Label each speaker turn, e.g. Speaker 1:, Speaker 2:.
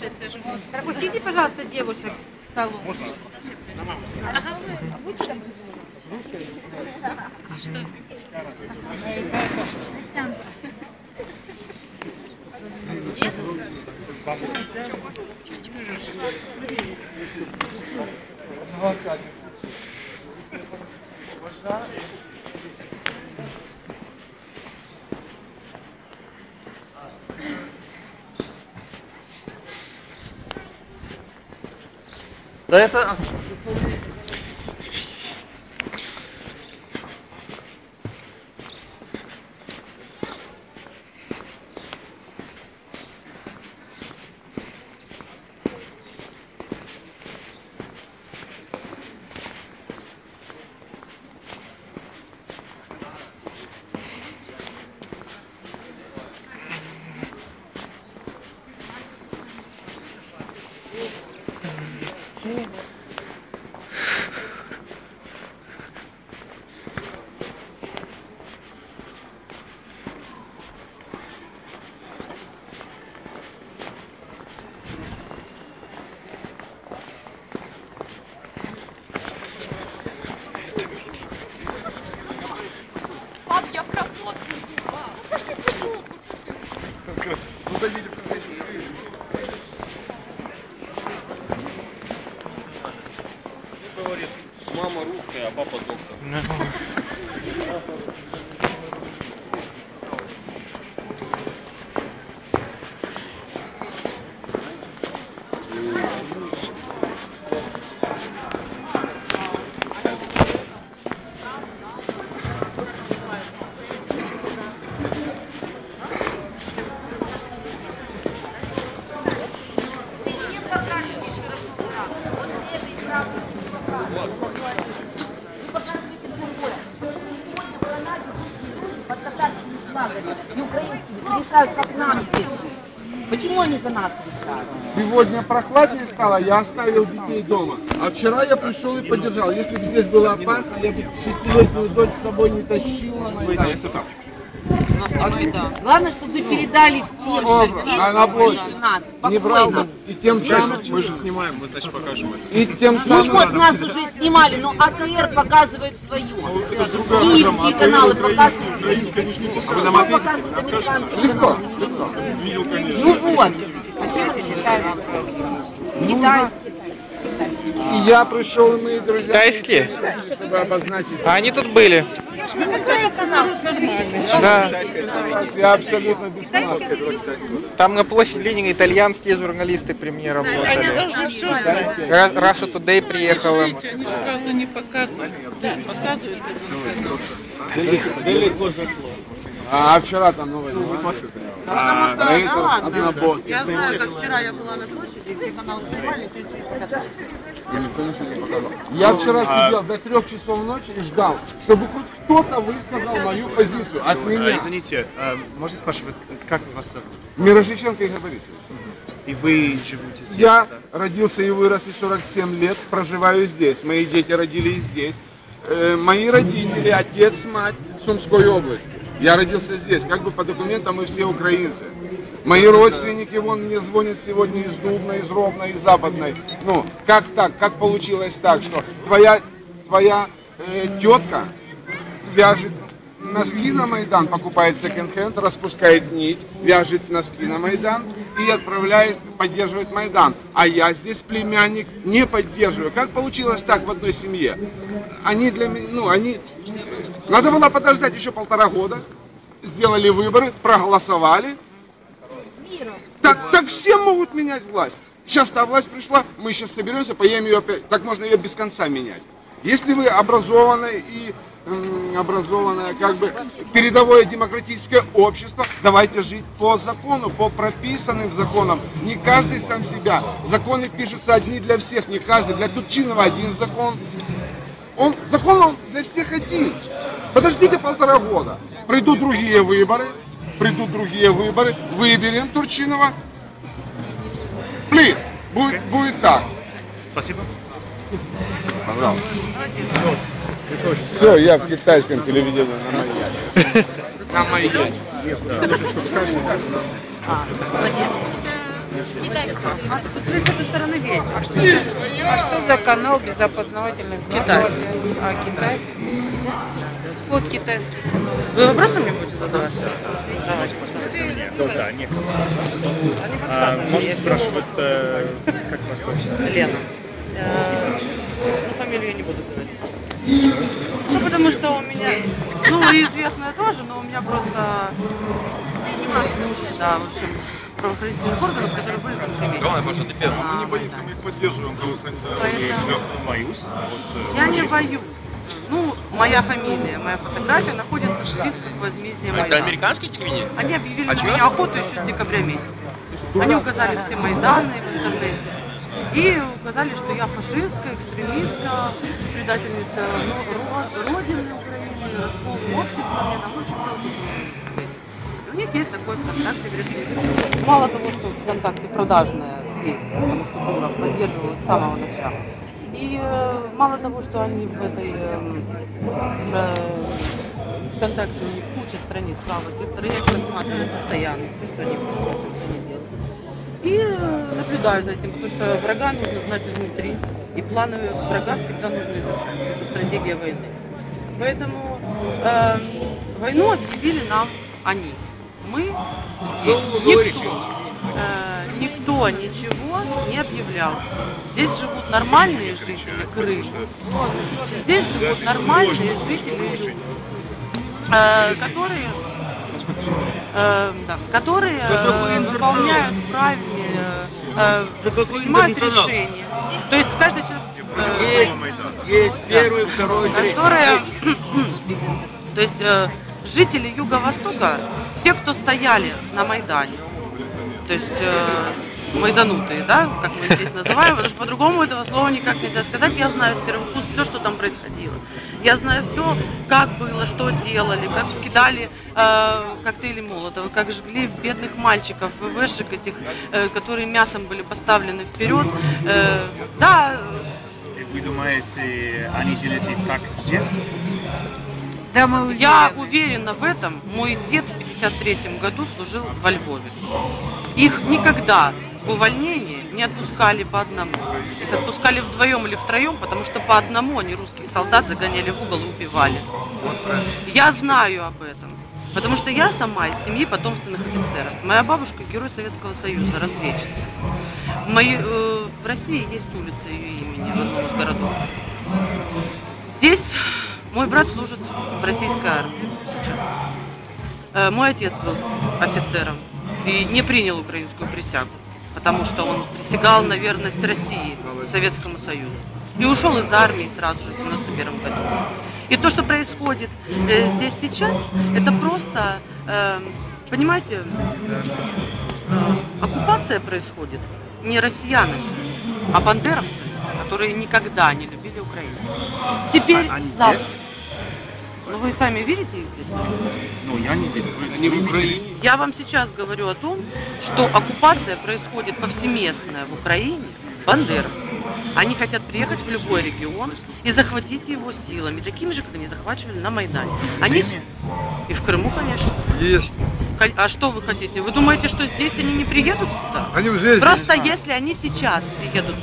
Speaker 1: слушайте живот.
Speaker 2: Пропустите, пожалуйста, девушек к столу.
Speaker 1: Ага. Что? Настянка. Нет?
Speaker 3: Да это...
Speaker 1: Amen.
Speaker 4: Говорит, мама русская, а папа доктор.
Speaker 5: И украинскими решают, как нам здесь. Почему они за нас решают?
Speaker 6: Сегодня прохладнее стало, я оставил детей дома. А вчера я пришел и поддержал. Если бы здесь было опасно, я бы шестилетнюю дочь с собой не тащил на Майдан.
Speaker 5: Главное, чтобы вы передали всем,
Speaker 6: О,
Speaker 5: что здесь
Speaker 6: а
Speaker 5: у нас спокойно.
Speaker 6: И тем самым,
Speaker 4: Мы же снимаем, мы значит покажем это.
Speaker 6: и тем
Speaker 5: Ну
Speaker 6: самым,
Speaker 5: вот нас уже снимали, но АТР показывает свое. Киевские каналы показывают свое.
Speaker 4: А вы нам ответите? Видел, конечно.
Speaker 5: Ну вот. А чем отличается? Китайский.
Speaker 6: И я пришел, и мои друзья,
Speaker 3: Китайские?
Speaker 6: чтобы обозначить.
Speaker 3: А они тут были. Да.
Speaker 6: Я абсолютно бесплатно.
Speaker 3: Там на площади Ленина итальянские журналисты при мне работали. Ра- Russia Today приехала.
Speaker 7: Они же сразу не показывают. Показывают.
Speaker 6: А вчера там новая
Speaker 7: Потому что,
Speaker 6: это
Speaker 7: да ладно.
Speaker 6: однобокий.
Speaker 7: Я знаю, как вчера я была на площади, все каналы снимали, ты
Speaker 6: Я вчера сидел до трех часов ночи и ждал, чтобы хоть кто-то высказал мою позицию от
Speaker 8: А,
Speaker 6: меня.
Speaker 8: Извините, а, можно спрашивать, как вас зовут?
Speaker 6: Мирошниченко Игорь Борисович.
Speaker 8: И вы живете здесь?
Speaker 6: Я
Speaker 8: да?
Speaker 6: родился и вырос и 47 лет, проживаю здесь. Мои дети родились здесь. Э, мои родители, отец, мать Сумской области. Я родился здесь, как бы по документам мы все украинцы. Мои родственники, вон мне звонят сегодня из Дубна, из Ровно, из Западной. Ну, как так, как получилось так, что твоя, твоя э, тетка вяжет носки на Майдан, покупает секонд-хенд, распускает нить, вяжет носки на Майдан и отправляет поддерживать Майдан. А я здесь племянник не поддерживаю. Как получилось так в одной семье? Они для меня, ну, они... Надо было подождать еще полтора года, сделали выборы, проголосовали. Так, так все могут менять власть. Сейчас та власть пришла, мы сейчас соберемся, поедем ее опять. Так можно ее без конца менять. Если вы образованное и м, образованное, как бы передовое демократическое общество, давайте жить по закону, по прописанным законам. Не каждый сам себя. Законы пишутся одни для всех, не каждый. Для Турчинова один закон. Он, закон он для всех один. Подождите полтора года. Придут другие выборы, придут другие выборы, выберем Турчинова. Плиз, будет, будет так.
Speaker 8: Спасибо.
Speaker 6: Пожалуйста. Все, я в китайском телевидении на маяке. На маяке.
Speaker 2: Смотрите со стороны ветра.
Speaker 9: А что за канал без опознавательных знаков?
Speaker 2: Китай.
Speaker 9: А, Китай? Вот китайский.
Speaker 2: Вы вопросы мне будете задавать?
Speaker 8: Ну да, некогда. А, можно спрашивать, э, как вас зовут?
Speaker 2: Лена. Э, Ну, фамилию я не буду говорить. Ну, потому что у меня, ну, известная тоже, но у меня просто, да, в общем, правоохранительных органов, которые были в Москве.
Speaker 6: Мы не боимся, мы их поддерживаем.
Speaker 2: Поэтому
Speaker 8: Боюсь. Вот, э,
Speaker 2: я не боюсь. Ну, моя фамилия, моя фотография находится в списке возмездия Майдана.
Speaker 4: американское телевидение?
Speaker 2: Они объявили
Speaker 4: А
Speaker 2: на меня охоту еще с декабря месяца. Они указали все мои данные в интернете. И указали, что я фашистка, экстремистка, предательница ну, ро- Родины Украины, раскол общества, мне там очень. У них есть такой ВКонтакте, говорят, Мало того, что ВКонтакте продажная сеть, потому что Дуров поддерживают с самого начала. И э, мало того, что они в этой э, ВКонтакте у них куча страниц правого сектора, я их просматриваю постоянно, все, что они пишут, все, что они делают. И э, наблюдаю за этим, потому что врага нужно знать изнутри. И планы врага всегда нужно изучать. Это стратегия войны. Поэтому э, войну объявили нам они. Мы здесь. Никто, э, никто ничего не объявлял. Здесь живут нормальные жители Крыма. Здесь живут нормальные жители э, которые э, да, которые э, выполняют правильные, э, принимают решения. То есть каждый человек, э,
Speaker 10: Есть первый, второй, третий.
Speaker 2: которые, то есть э, жители Юго-Востока, те, кто стояли на Майдане, то есть э, майданутые, да, как мы здесь называем, потому что по-другому этого слова никак нельзя сказать. Я знаю с первых уст все, что там происходило. Я знаю все, как было, что делали, как кидали э, коктейли Молотова, как жгли бедных мальчиков, ВВшек этих, э, которые мясом были поставлены вперед. Э, да,
Speaker 8: И Вы думаете, они делают так здесь?
Speaker 9: Да, мы
Speaker 2: Я уверена в этом. Мой дед в 53 году служил во Львове. Их никогда в увольнении не отпускали по одному. Их отпускали вдвоем или втроем, потому что по одному они русских солдат загоняли в угол и убивали. Я знаю об этом. Потому что я сама из семьи потомственных офицеров. Моя бабушка герой Советского Союза, разведчица. В, э, в России есть улица ее имени в одном из городов. Здесь мой брат служит в российской армии сейчас. Э, Мой отец был офицером и не принял украинскую присягу, потому что он присягал на верность России, Советскому Союзу. И ушел из армии сразу же в 91 году. И то, что происходит э, здесь сейчас, это просто, э, понимаете, э, оккупация происходит не россиянами, а бандеровцами, которые никогда не любили Украину. Теперь
Speaker 8: А они здесь?
Speaker 2: Ну вы сами видите их здесь?
Speaker 8: Ну, я не видел.
Speaker 6: Они в Украине.
Speaker 2: Я вам сейчас говорю о том, что оккупация происходит повсеместная в Украине бандеровцами. Они хотят приехать в любой регион и захватить его силами, такими же, как они захватывали на Майдане. Они и в Крыму, конечно.
Speaker 10: Есть.
Speaker 2: А что вы хотите? Вы думаете, что здесь они не приедут сюда?
Speaker 10: Они уже
Speaker 2: Просто если они сейчас приедут